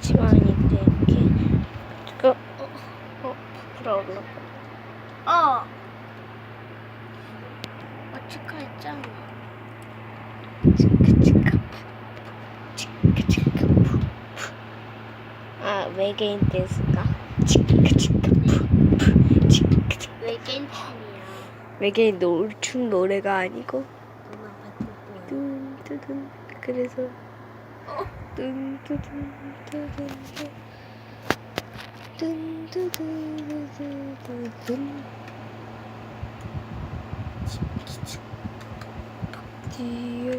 지방인데 이렇게 그 어, 어 부풀어올라. 어. 치크치크 치크치크 아 외계인 댄스가 외계인 춤이야. 외계인 노 춤 노래가 아니고 배고파. 뚠뚜둔 그래서 어? 뚠뚜둔 뚜둔 뚠뚜두두두둔 디어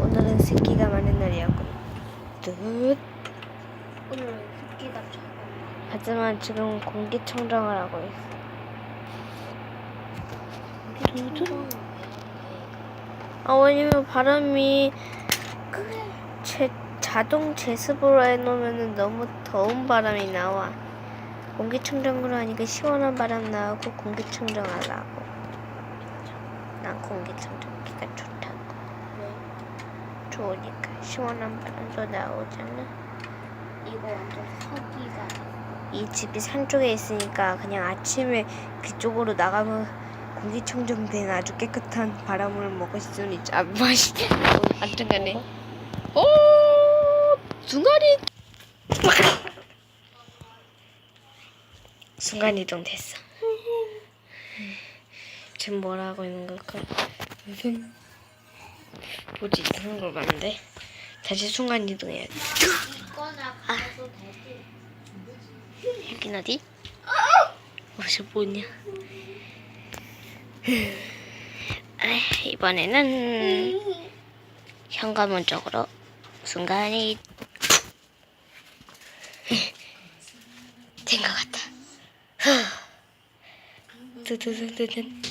오늘은 습기가 많은 날이었군. 뜻. 오늘 습기가 작아. 하지만 지금 공기청정을 하고 있어. 아 왜냐면 바람이 그 제, 자동 제습으로 해놓으면 너무 더운 바람이 나와. 공기청정으로 하니까 시원한 바람 나오고 공기청정하려고. 난 공기청정기가 좋다고. 왜? 좋으니까 시원한 바람도 나오잖아. 이거 완전 서기가. 이 집이 산 쪽에 있으니까 그냥 아침에 그쪽으로 나가면 공기청정된 아주 깨끗한 바람을 먹을 수는 있죠. 아, 맛이 가네. 오, 순간이 순간 이동 됐어. 지금 뭘 하고 있는 걸까? 무슨 뭐지 이상한 걸 봤는데 다시 순간 이동해야 돼. 이거나 가도 되지. 여긴 어디? 어디서 뭐냐? 아, 이번에는 현관문 쪽으로 순간이 된 것 같다. 두두두두둔.